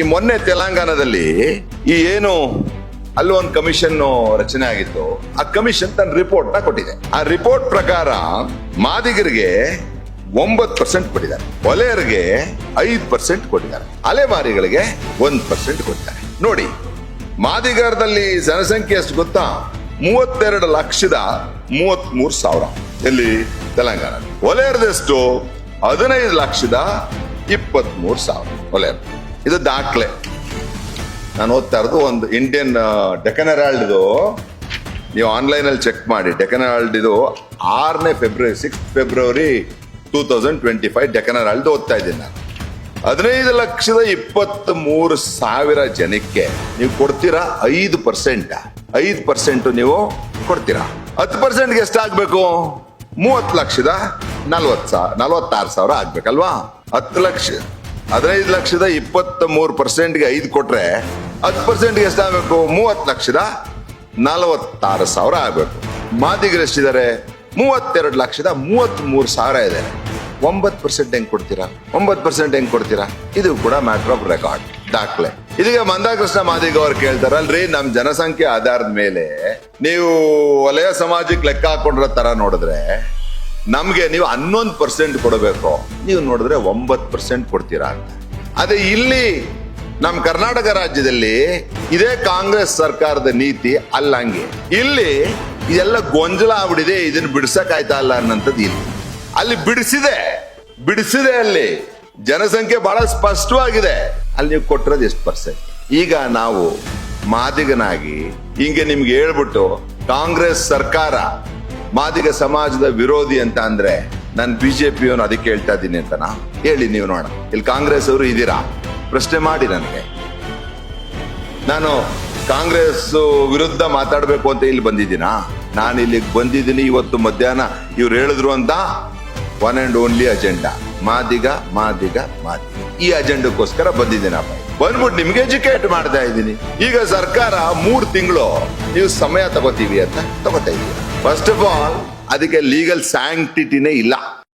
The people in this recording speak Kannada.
ಈ ಮೊನ್ನೆ ತೆಲಂಗಾಣದಲ್ಲಿ ಈ ಏನು ಅಲ್ಲಿ ಒಂದು ಕಮಿಷನ್ ರಚನೆ ಆಗಿತ್ತು. ಆ ಕಮಿಷನ್ ತನ್ನ ರಿಪೋರ್ಟ್ನ ಕೊಟ್ಟಿದೆ. ಆ ರಿಪೋರ್ಟ್ ಪ್ರಕಾರ ಮಾದಿಗರಿಗೆ ಒಂಬತ್ತು ಪರ್ಸೆಂಟ್ ಕೊಟ್ಟಿದ್ದಾರೆ. ಒಲೆಯರಿಗೆ ಐದು ಪರ್ಸೆಂಟ್ ಕೊಟ್ಟಿದ್ದಾರೆ. ಅಲೆಮಾರಿಗಳಿಗೆ ಒಂದ್ ಪರ್ಸೆಂಟ್ ಕೊಟ್ಟಿದ್ದಾರೆ. ನೋಡಿ, ಮಾದಿಗರದಲ್ಲಿ ಜನಸಂಖ್ಯೆ ಎಷ್ಟು ಗೊತ್ತಾ? ಮೂವತ್ತೆರಡು ಲಕ್ಷದ ಮೂವತ್ತ್ ಸಾವಿರ ಎಲ್ಲಿ ತೆಲಂಗಾಣ ಒಲೆಯರದೆಷ್ಟು? ಹದಿನೈದು ಲಕ್ಷದ ಇಪ್ಪತ್ತ್ ಮೂರು ಸಾವಿರ ಒಲೆಯರ್ ಇದು ದಾಖಲೆ. ನಾನು ಓದ್ತಾ ಇರೋದು ಒಂದು ಇಂಡಿಯನ್ ಡೆಕನ್ ನೀವು ಆನ್ಲೈನ್ ಅಲ್ಲಿ ಚೆಕ್ ಮಾಡಿ. ಡೆಕನ್ ಹೆರಾಲ್ಡ್ ಇದು ಆರನೇ February six February two thousand twenty five Deccan Herald ಓದ್ತಾ ಇದ್ದೀನಿ ನಾನು. ಹದಿನೈದು ಲಕ್ಷದ ಇಪ್ಪತ್ತ್ ಮೂರು ಸಾವಿರ ಜನಕ್ಕೆ ನೀವು ಕೊಡ್ತೀರಾ? ಐದು ಪರ್ಸೆಂಟ್ ಐದು ಪರ್ಸೆಂಟ್ ನೀವು ಕೊಡ್ತೀರಾ? ಹತ್ತು ಪರ್ಸೆಂಟ್ಗೆ ಎಷ್ಟಾಗಬೇಕು? ಮೂವತ್ತು ಲಕ್ಷದ ನಲ್ವತ್ತು ಸಾವಿರ ನಲ್ವತ್ತಾರು ಸಾವಿರ ಆಗ್ಬೇಕಲ್ವಾ? ಹತ್ತು ಲಕ್ಷ ಹದಿನೈದು ಲಕ್ಷದ ಇಪ್ಪತ್ತ ಮೂರು ಪರ್ಸೆಂಟ್ಗೆ ಐದು ಕೊಟ್ರೆ ಹತ್ತು ಪರ್ಸೆಂಟ್ಗೆ ಎಷ್ಟಾಗಬೇಕು? ಮೂವತ್ತು ಲಕ್ಷದ ನಲವತ್ತಾರು ಸಾವಿರ ಆಗಬೇಕು. ಮಾದಿಗರು ಎಷ್ಟಿದ್ದಾರೆ? ಮೂವತ್ತೆರಡು ಲಕ್ಷದ ಮೂವತ್ತ್ ಮೂರು ಸಾವಿರ ಇದೆ. ಒಂಬತ್ತು ಪರ್ಸೆಂಟ್ ಹೆಂಗೆ ಕೊಡ್ತೀರಾ? ಒಂಬತ್ತು ಪರ್ಸೆಂಟ್ ಹೆಂಗೆ ಕೊಡ್ತೀರಾ? ಇದು ಕೂಡ ಮ್ಯಾಟರ್ ಆಫ್ ರೆಕಾರ್ಡ್, ದಾಖಲೆ. ಇದೀಗ ಮಂದಾಕೃಷ್ಣ ಮಾದಿಗ ಅವ್ರು ಕೇಳ್ತಾರಲ್ರಿ, ನಮ್ ಜನಸಂಖ್ಯೆ ಆಧಾರದ ಮೇಲೆ ನೀವು ವಲಯ ಸಮಾಜಕ್ಕೆ ಲೆಕ್ಕ ಹಾಕೊಂಡ್ರ ತರ ನೋಡಿದ್ರೆ ನಮ್ಗೆ ನೀವು ಹನ್ನೊಂದು ಪರ್ಸೆಂಟ್ ಕೊಡಬೇಕು. ನೀವು ನೋಡಿದ್ರೆ ಒಂಬತ್ತು ಪರ್ಸೆಂಟ್ ಕೊಡ್ತೀರಾ ಅಂತ. ಅದೇ ಇಲ್ಲಿ ನಮ್ಮ ಕರ್ನಾಟಕ ರಾಜ್ಯದಲ್ಲಿ ಇದೇ ಕಾಂಗ್ರೆಸ್ ಸರ್ಕಾರದ ನೀತಿ ಅಲ್ಲಂಗೆ. ಇಲ್ಲಿ ಇದೆಲ್ಲ ಗೊಂಜಲ ಆಗ್ಬಿಟ್ಟಿದೆ, ಇದನ್ನು ಬಿಡಿಸಕ್ ಆಯ್ತಾ ಅಲ್ಲ ಅನ್ನಂಥದ್ದು ಇಲ್ಲಿ. ಅಲ್ಲಿ ಬಿಡಿಸಿದೆ ಬಿಡಿಸಿದೆ ಅಲ್ಲಿ. ಜನಸಂಖ್ಯೆ ಬಹಳ ಸ್ಪಷ್ಟವಾಗಿದೆ. ಅಲ್ಲಿ ನೀವು ಕೊಟ್ಟಿರೋದು ಎಷ್ಟು ಪರ್ಸೆಂಟ್ ಈಗ ನಾವು ಮಾದಿಗನಾಗಿ ಹಿಂಗೆ ನಿಮ್ಗೆ ಹೇಳ್ಬಿಟ್ಟು ಕಾಂಗ್ರೆಸ್ ಸರ್ಕಾರ ಮಾದಿಗ ಸಮಾಜದ ವಿರೋಧಿ ಅಂತ ಅಂದ್ರೆ ನಾನು ಬಿಜೆಪಿಯವನು ಅದಕ್ಕೆ ಹೇಳ್ತಾ ಇದ್ದೀನಿ ಅಂತನಾ ಹೇಳಿ ನೀವು ನೋಡೋಣ. ಇಲ್ಲಿ ಕಾಂಗ್ರೆಸ್ ಅವರು ಇದ್ದೀರಾ ಪ್ರಶ್ನೆ ಮಾಡಿ ನನಗೆ. ನಾನು ಕಾಂಗ್ರೆಸ್ ವಿರುದ್ಧ ಮಾತಾಡಬೇಕು ಅಂತ ಇಲ್ಲಿ ಬಂದಿದ್ದೀನಾ? ನಾನು ಇಲ್ಲಿಗೆ ಬಂದಿದ್ದೀನಿ ಇವತ್ತು ಮಧ್ಯಾಹ್ನ ಇವ್ರು ಹೇಳಿದ್ರು ಅಂತ one and only agenda Madiga Madiga Madiga. ಈ ಅಜೆಂಡಕ್ಕೋಸ್ಕರ ಬಂದಿದ್ದೀನಪ್ಪ ಬಂದ್ಬಿಟ್ಟು ನಿಮ್ಗೆ ಎಜುಕೇಟ್ ಮಾಡ್ತಾ ಇದ್ದೀನಿ. ಈಗ ಸರ್ಕಾರ ಮೂರ್ ತಿಂಗಳು ನೀವು ಸಮಯ ತಗೋತೀವಿ ಅಂತ ತಗೋತಾ ಇದೀವಿ ಫಸ್ಟ್ ಆಫ್ ಆಲ್ ಅದಕ್ಕೆ ಲೀಗಲ್ ಸ್ಯಾಂಕ್ಟಿಟಿನೇ ಇಲ್ಲ.